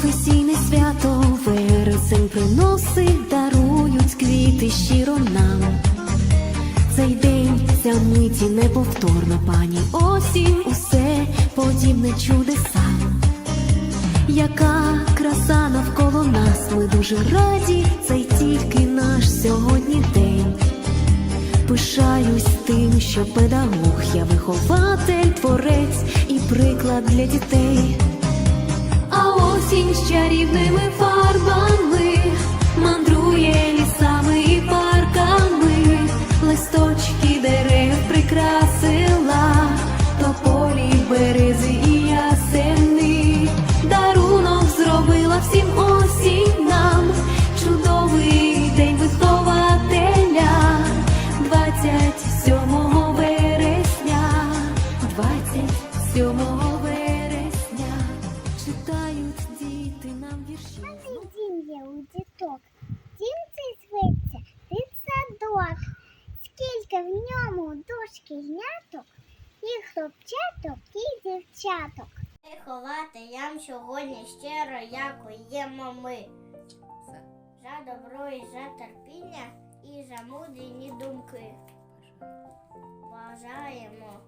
професійне свято, вересень приносить, дарують квіти щиро нам. Цей день, ця миті неповторна пані осінь, усе подібне чудесам. Яка краса навколо нас, ми дуже раді, цей тільки наш сьогодні день. Пишаюсь тим, що педагог, я вихователь, творець і приклад для дітей. Чарівними фарбами мандрує лісами і парками, листочки дерев прикрасила, тополі, берези і ясени, дарунок зробила всім осінь нам, чудовий день вихователя, 27 вересня, 27 вересня, нам вірші. Гарний дім є у діток. Дім цей зветься дитсадок. Скільки в ньому дошкільняток, і хлопчаток, і дівчаток. Вихователям сьогодні щиро дякуємо ми. За добро і за терпіння і за мудрені думки. Бажаємо.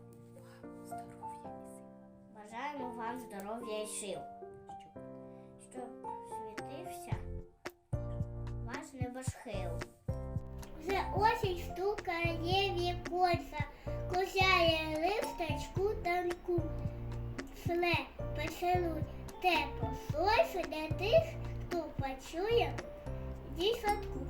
Бажаємо вам здоров'я і сил. Щоб світився ваш небосхил. Вже осінь стукає віконця, кусяє листочку танку. Сле поцілуй те сонце для тих, хто почує дій садку.